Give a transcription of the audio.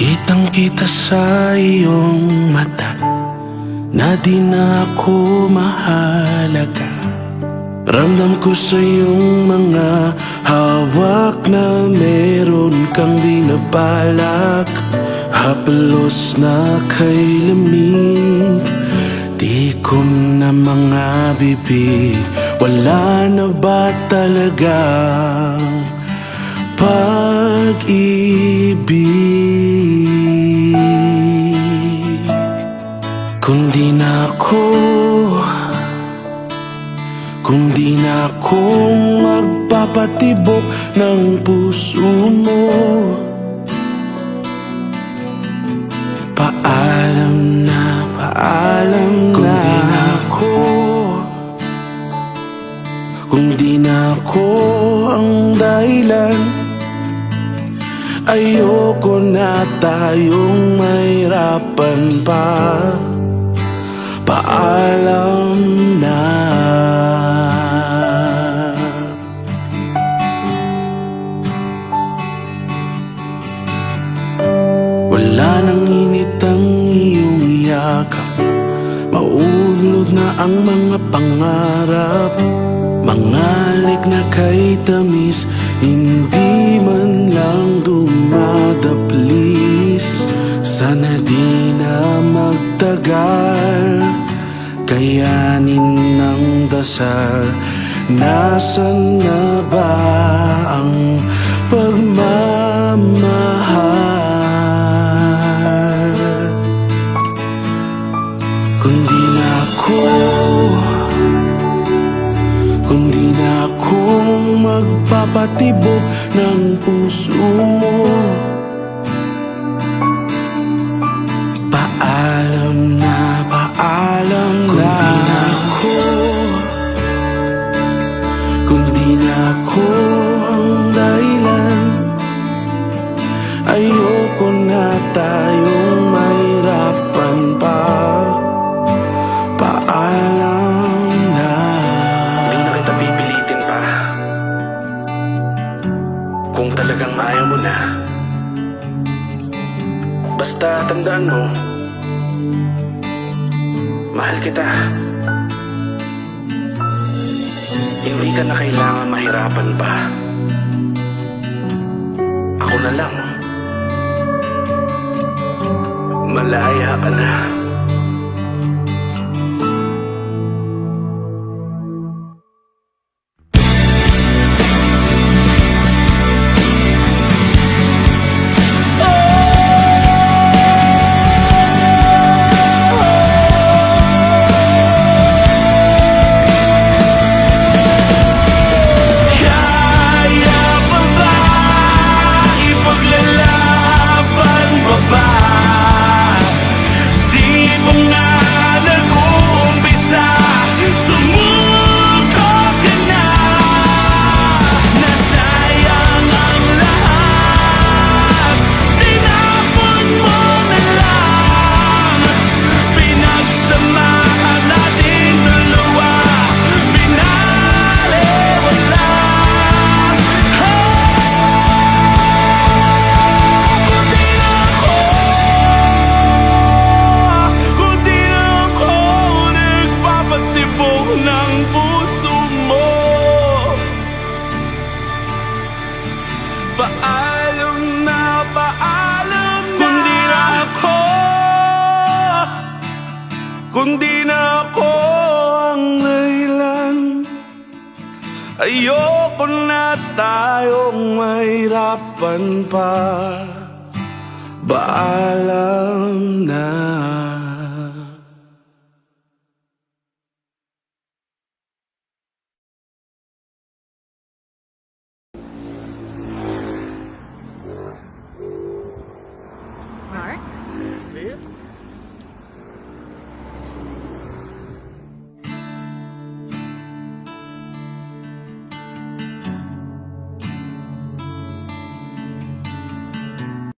Kitang kita sa iyong mata Na di na ako mahalaga. Ramdam ko sa iyong mga hawak na meron kang binabalak Hapelos na kay lamig Di ko na mga bibig Wala na ba talagang pag-ibig. Kung di na ako Kung di na ako magpapatibok ng puso mo. Paalam na, paalam na. Kung di na ako Kung di na ako ang dahilan Ayoko na tayong mahirapan pa. Paalam na. Wala nang init ang iyong yakap. Maulod na ang mga pangarap. Mangalik na kay tamis Hindi man lang dumadaplis Sana di na magtagal Kayanin ng dasal Nasaan na ba ang pagmamahal? Kung di na ako di na ako magpapatibok ng puso mo. Paalam na, paalam na. Kung di na ako. Kung di na ako ang dahilan. Ayoko na tayong Basta tandaan mo, mahal kita. Hindi ka na kailangan mahirapan pa. Ako na lang. Malaya ka na. Paalam na, paalam na. Kung di na ako. Kung di na ako ang dahilan Ayoko na tayong mahirapan pa. Paalam na